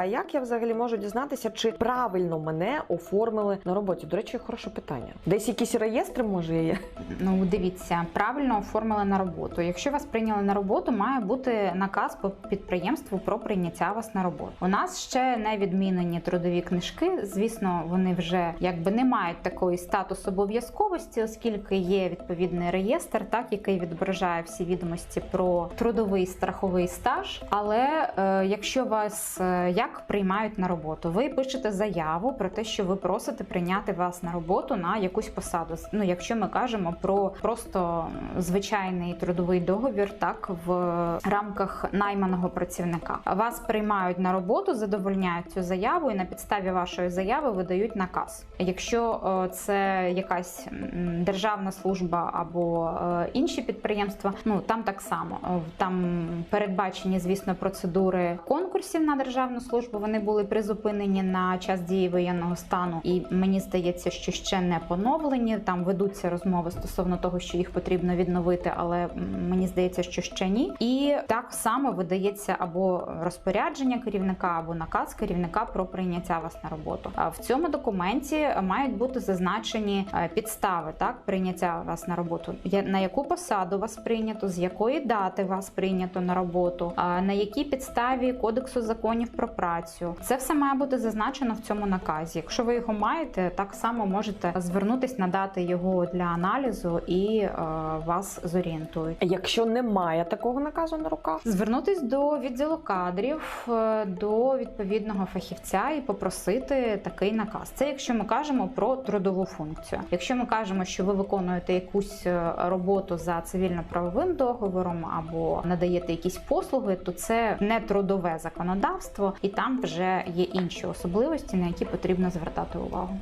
А як я взагалі можу дізнатися, чи правильно мене оформили на роботі? До речі, хороше питання. Десь якісь реєстри може є? Ну, дивіться, правильно оформили на роботу. Якщо вас прийняли на роботу, має бути наказ по підприємству про прийняття вас на роботу. У нас ще не відмінені трудові книжки. Звісно, вони вже якби не мають такої статусу обов'язковості, оскільки є відповідний реєстр, так який відображає всі відомості про трудовий страховий стаж. Але е, якщо вас е, як приймають на роботу, ви пишете заяву про те, що ви просите прийняти вас на роботу на якусь посаду. Ну, якщо ми кажемо про просто звичайний трудовий договір, так в рамках найманого працівника, вас приймають на роботу, задовольняють цю заяву, і на підставі вашої заяви видають наказ. Якщо е, це якась державна служба або е, інші підприємства, ну там так само Е, там передбачені, звісно, процедури конкурсів на державну службу. Вони були призупинені на час дії воєнного стану, і мені здається, що ще не поновлені. Там ведуться розмови стосовно того, що їх потрібно відновити, але мені здається, що ще ні. І так само видається або розпорядження керівника, або наказ керівника про прийняття вас на роботу. В цьому документі мають бути зазначені е, підстави так прийняття вас на роботу. На яку посаду вас прийнято, з якої дати вас прийнято на роботу, на якій підставі кодексу законів про працю. Це все має бути зазначено в цьому наказі. Якщо ви його маєте, так само можете звернутись, надати його для аналізу і е, вас зорієнтують. Якщо немає такого наказу на руках, Звернутись до відділу кадрів, е, до відповідного фахівця і попросити такий наказ. Це якщо ми кажемо про трудову функцію. Якщо ми кажемо, що ви виконуєте якусь е, роботу за цивільно-правовим договором або надаєте якісь послуги, то це не трудове законодавство, і там вже є інші особливості, на які потрібно звертати увагу.